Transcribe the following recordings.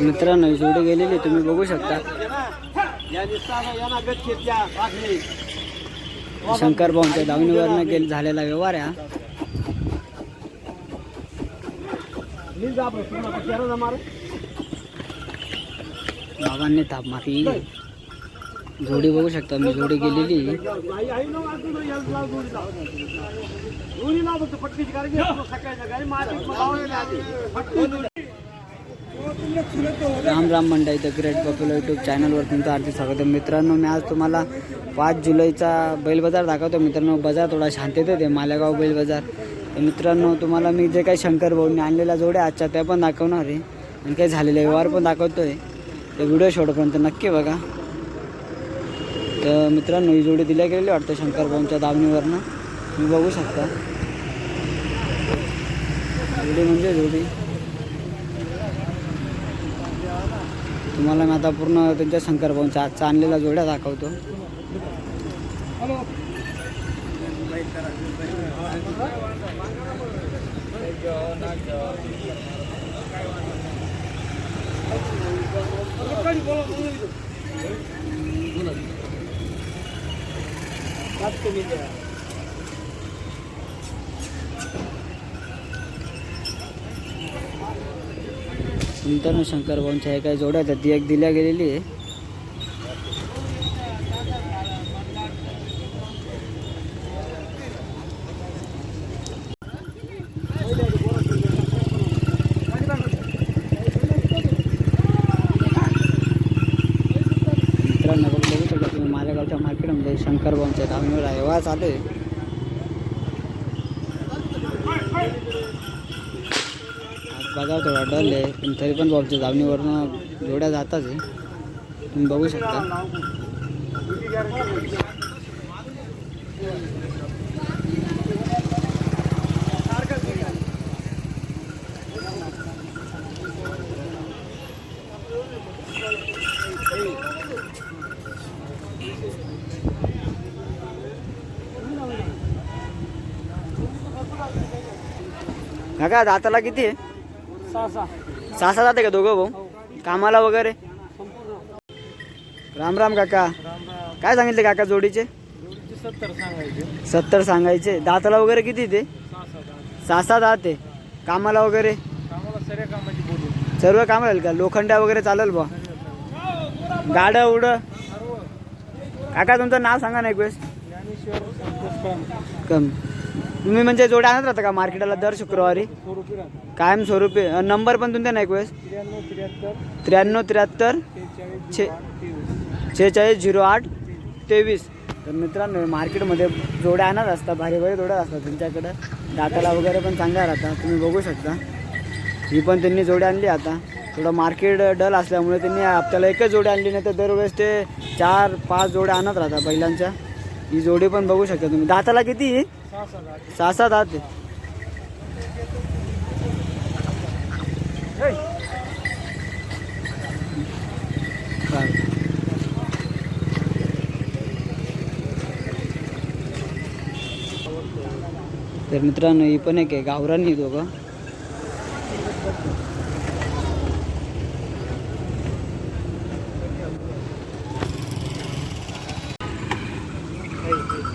मित्रांनो ही जोडी गेलेली तुम्ही बघू शकता शंकर भाऊंच्या दावणीवरनं गेल झालेला व्यवहार आहे हा. बाबांनी ताप मारली जोडी बघू शकता मी जोडी गेलेली. राम राम मंडळी इथं ग्रेट पॉप्युलर यूट्यूब चॅनलवर तुमचं हार्दिक स्वागत आहे. मित्रांनो मी आज तुम्हाला पाच जुलैचा बैल बाजार दाखवतो मित्रांनो बाजार थोडा शांततेत आहे मालेगाव बैल बाजार तर मित्रांनो तुम्हाला मी जे काही शंकर भाऊंनी आणलेल्या जोड्या आजच्या त्या पण दाखवणार आहे. आणि काही झालेले व्यवहार पण दाखवतोय. तर व्हिडिओ शेवटपर्यंत नक्की बघा. तर मित्रांनो ही जोडी दिल्या गेलेली वाटतं शंकर भाऊंच्या दावणीवरनं तुम्ही बघू शकता. जोडी म्हणजे जोडी. तुम्हाला मी आता पूर्ण त्यांच्या शंकर भाऊंच्या आजचा आणलेला जोड्या दाखवतो. नंतर शंकर भाऊंच्या ह्या काही जोड्या आहेत ती एक दिल्या गेलेली आहे मित्रांनो बघ बघू शकता तुम्ही माझ्या गावच्या मार्केटमध्ये शंकर भाऊंच्या धावणीवर आहे. वा चालू आहे बघा थोडा डल आहे पण तरी पण भाऊच्या धावणीवरनं जोड्या जाताच आहे. तुम्ही बघू शकता. काका दाताला किती आहे? सहा सहा जाते का दोघं भाऊ? कामाला वगैरे? राम राम काका. काय सांगितले काका जोडीचे? सत्तर सांगायचे. दाताला वगैरे किती ते? सहा सहा दात आहे. कामाला वगैरे? सर्व काम राहील का? लोखंड्या वगैरे चालेल बा गाडं उडं. काका तुमचं नाव सांगा ना एक वेळेस. कम. तुम्ही म्हणजे जोड्या आणत राहता का मार्केटला दर शुक्रवारी? कायमस्वरूपी कायम स्वरूपी नंबर पण तुमचा नाही एक वेळेस? त्र्याण्णव त्र्याहत्तर छे- छेचाळीस झिरो आठ तेवीस. तर मित्रांनो मार्केटमध्ये जोड्या आणत असतात भारी भारी जोड्या असतात तुमच्याकडं. दाताला वगैरे पण चांगल्या राहतात तुम्ही बघू शकता. ही पण त्यांनी जोडी आणली आता. थोडं मार्केट डल असल्यामुळे त्यांनी आपल्याला एकच जोडी आणली नाही तर दरवेळेस ते चार पाच जोड्या आणत राहतात बैलांच्या ही जोडी पण बघू शकता तुम्ही. दाताला किती? आहे? सहा आठ सात चालेल. तर मित्रांनो ही पण एक आहे. गावरान दोघं.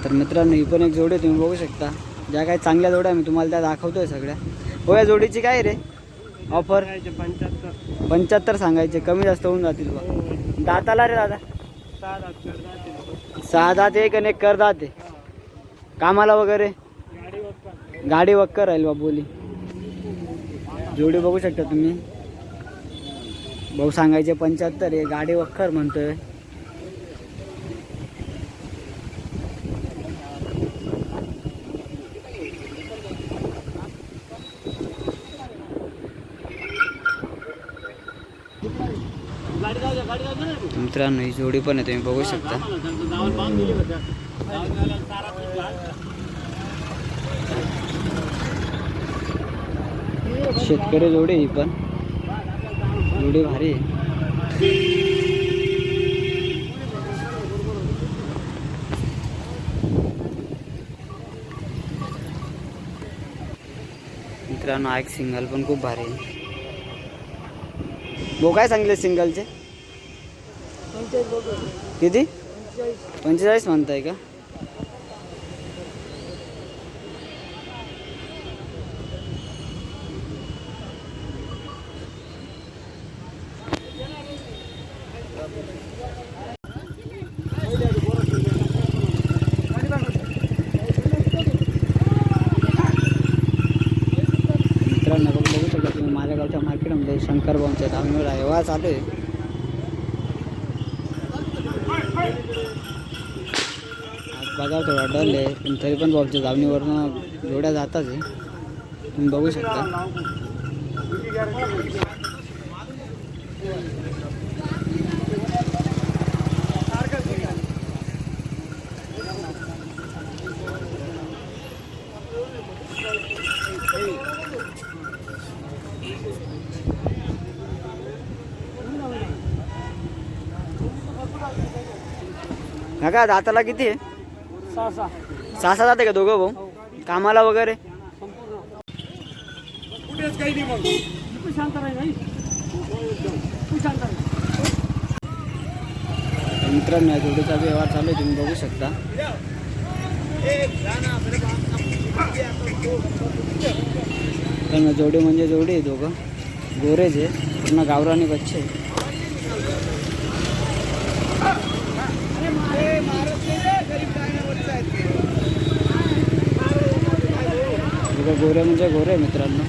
तर मित्रांनो ही पण एक जोडी तुम्ही बघू शकता. ज्या काही चांगल्या जोड्या मी तुम्हाला त्या दाखवतोय सगळ्या. हो या जोडीची काय रे? ऑफर? पंच्याहत्तर पंच्याहत्तर सांगायचे कमी जास्त होऊन जातील बा. दाताला रे दादा. सहा दात एक आणि एक कर दाते कामाला वगैरे? गाडी गाडी वक्कर राहील बा बोली. जोडी बघू शकता तुम्ही. भाऊ सांगायचे पंच्याहत्तर आहे गाडी वक्कर म्हणतोय. मित्रांनो ही जोडी पण आहे तुम्ही बघू शकता. शेतकरी जोडी ही पण. जोडी भारी आहे. मित्रांनो मित्रांनो एक सिंगल पण खूप भारी आहे. भाऊ काय सांगले सिंगलचे किती? पंचेचाळीस म्हणताय का मित्रांनो बघू बघू शकता मार्केटमध्ये शंकर भाऊंच्या धावणीवर आहे. वा चालू आहे बघा थोडा डल आहे पण तरी पण भाऊच्या धावणीवरनं जोड्या जाताच आहे. तुम्ही बघू शकता. काका दाताला किती आहे? सहा सहा सहा सहा जाते का दोघं भाऊ? कामाला वगैरे? कुठेच काही नाही मग. तू शांत राही नाही तू शांत राही. मित्रांनो या जोडीचा व्यवहार चालू आहे तुम्ही बघू शकता. मित्रांनो जोडी म्हणजे जोडी आहे दोघं. गोरेज आहे पूर्ण गावरानी बच्चे आहे. गोरे म्हणजे गोरे मित्रांनो.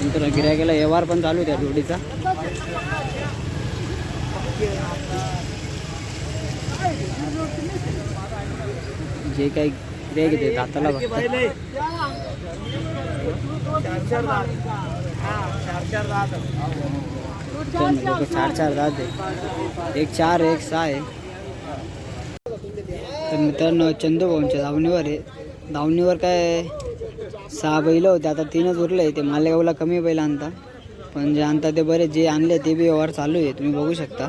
नंतर गिरायकाला व्यवहार पण चालू आहे त्या जोडीचा. जे काही गिरायक येते दाताला बघतात. पहिले चार चार चार चार लोक चार चार दात आहे एक चार एक सहा आहे तर मित्रांनो चंदू भाऊंच्या धावणीवर आहे. धावणीवर काय सहा बैल होते आता तीनच उरले ते मालेगावला कमी बैल आणता. पण जे आणता ते बरे जे आणले ते बी व्यवहार चालू आहे. तुम्ही बघू शकता.